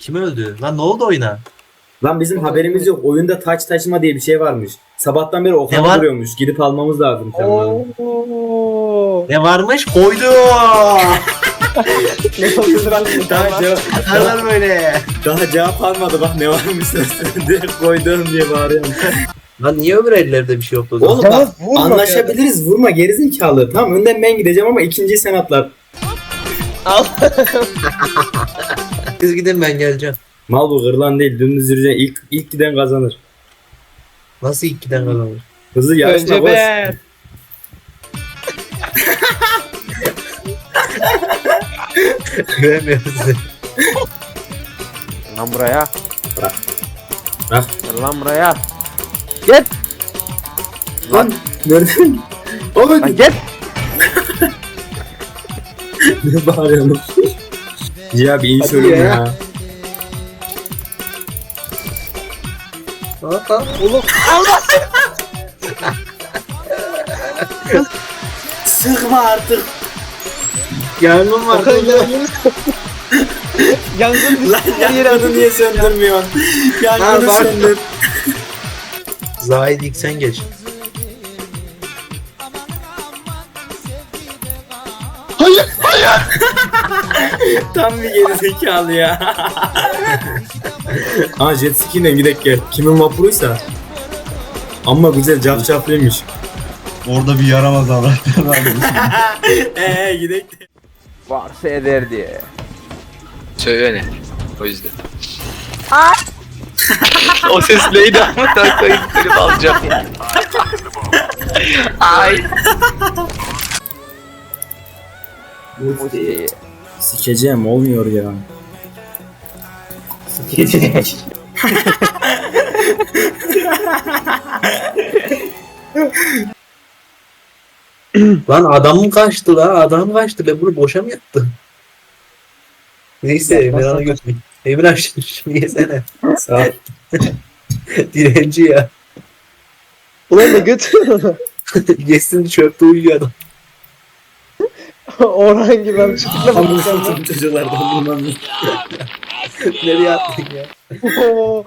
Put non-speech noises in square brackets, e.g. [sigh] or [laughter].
Kim öldü? Lan ne oldu oyuna? Lan bizim haberimiz yok. Oyunda taç taşıma diye bir şey varmış. Sabahtan beri Ne Okan var? duruyormuş. Gidip almamız lazım. Oo. Ne varmış? Koydu. Ne oldu lan? [laughs] Daha cevap, Atarlar böyle. daha cevap almadı bak ne varmış [laughs] direkt koydum diye bağırıyorum. Lan niye öbür ellerde bir şey yoktu o zaman? Oğlum bak vurma anlaşabiliriz vurma gerizekalı. Tamam önden ben gideceğim ama ikinciyi sen atlar. [laughs] Siz gidin ben geleceğim. Mal bu gırlan değil dümdüz yürüyeceksin. İlk, ilk giden kazanır. Nasıl ikiden kazanır? Hızlı yarışma Önce koş. ben. Göremiyorum sizi. Lan buraya. Bırak. Bırak. Gel lan buraya. Lan gördün Oğlum Lan gel. ne bağırıyorsun? Ya bir in Hadi söyleyeyim ya. ya. Oğlum Sıkma artık. Yangın var. Okan yangın. Yangın Lan düştü. Yere yangını niye söndürmüyorsun? Yangını söndür. Zahid ilk sen geç. [laughs] Tam bir gerizekalı ya. Aa jet ski'yle gidek gel. Kimin vapuruysa. Ama güzel cafcaflıymış. Orada bir yaramaz Allah'tan var. Eee [laughs] gidek. Varsa eder diye. Söyle O yüzden. o ses neydi ama takoyu klip alacağım. Ay. Musti. Sikeceğim olmuyor ya. Sikeceğim. [laughs] Lan adamım kaçtı lan. Adam kaçtı. Ben bunu boşa mı yaptım? Neyse Emirhan'a götüreyim. Emirhan şunu yesene. Sağ ol. [laughs] Direnci ya. Ulan da götür. [laughs] Yesin çöpte uyuyor adam. [laughs] Orhan gibi ben çıkıp Amına satayım çocuklardan ne. [laughs] Nereye attın ya? [laughs]